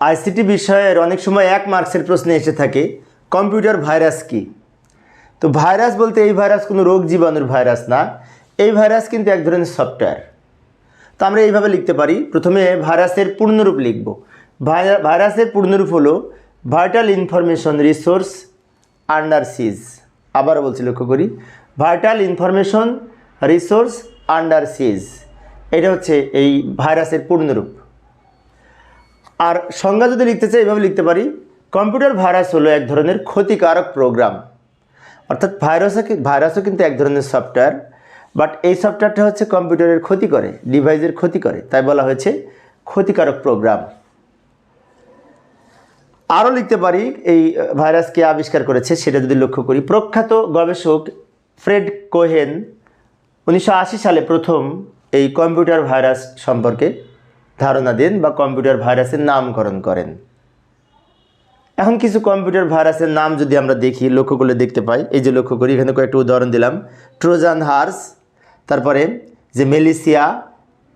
ICT বিষয়ের অনেক সময় এক মার্কসের প্রশ্নে এসে থাকে, কম্পিউটার ভাইরাস কি? তো ভাইরাস বলতে এই ভাইরাস কোনো রোগ জীবাণুর ভাইরাস না, এই ভাইরাস কিন্তু এক ধরনের সফটওয়্যার। তো আমরা এইভাবে লিখতে পারি, প্রথমে ভাইরাসের পূর্ণরূপ লিখব। ভাইরা- ভাইরাসের পূর্ণরূপ হলো vital information resource under siege. আবারও বলছি, লক্ষ্য করি। Vital information resource under siege. এটা হচ্ছে এই ভাইরাসের পূর্ণরূপ। আর সংজ্ঞা যদি লিখতে চাই এইভাবে লিখতে পারি কম্পিউটার ভাইরাস হলো এক ধরনের ক্ষতিকারক প্রোগ্রাম অর্থাৎ ভাইরাসও ভাইরাসও কিন্তু এক ধরনের সফটওয়্যার বাট এই সফটওয়্যারটা হচ্ছে কম্পিউটারের ক্ষতি করে ডিভাইসের ক্ষতি করে, তাই বলা হয়েছে ক্ষতিকারক প্রোগ্রাম আরও লিখতে পারি, এই ভাইরাসকে আবিষ্কার করেছে, সেটা যদি লক্ষ্য করি, প্রখ্যাত গবেষক ফ্রেড কোহেন উনিশশো আশি সালে প্রথম এই কম্পিউটার ভাইরাস সম্পর্কে ধারণা দেন বা কম্পিউটার ভাইরাসের নামকরণ করেন। এখন কিছু কম্পিউটার ভাইরাসের নাম যদি আমরা দেখি লক্ষ্য করলে দেখতে পাই, এই যে লক্ষ্য করি, এখানে কয়েকটা উদাহরণ দিলাম। ট্রোজান হার্স, তারপরে যে মেলিসিয়া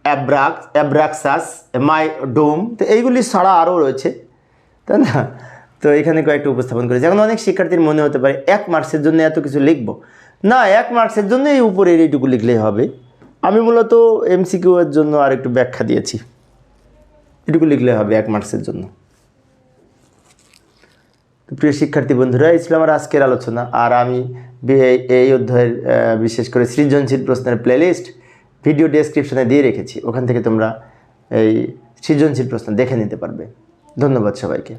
অ্যাব্রাক্স অ্যাব্রাক্সাস মাই ডোম তো এইগুলি ছাড়া আরও রয়েছে, তাই না? তো এখানে কয়েকটা উপস্থাপন করেছে। এখন অনেক শিক্ষার্থীর মনে হতে পারে, এক মার্কসের জন্য এত কিছু লিখব। না, এক মার্কসের জন্য এই উপরের এইটুকু লিখলেই হবে। আমি মূলত এমসিকিউ এর জন্য আর একটু ব্যাখ্যা দিয়েছি। এটুকু লিখলে হবে এক মার্কসের জন্য। প্রিয় শিক্ষার্থী বন্ধুরা ছিল আমার আজকের আলোচনা। আর আমি এই অধ্যায়ের বিশেষ করে সৃজনশীল প্রশ্নের প্লেলিস্ট ভিডিও ডেসক্রিপশানে দিয়ে রেখেছি। ওখান থেকে তোমরা এই সৃজনশীল প্রশ্ন দেখে নিতে পারবে। ধন্যবাদ সবাইকে।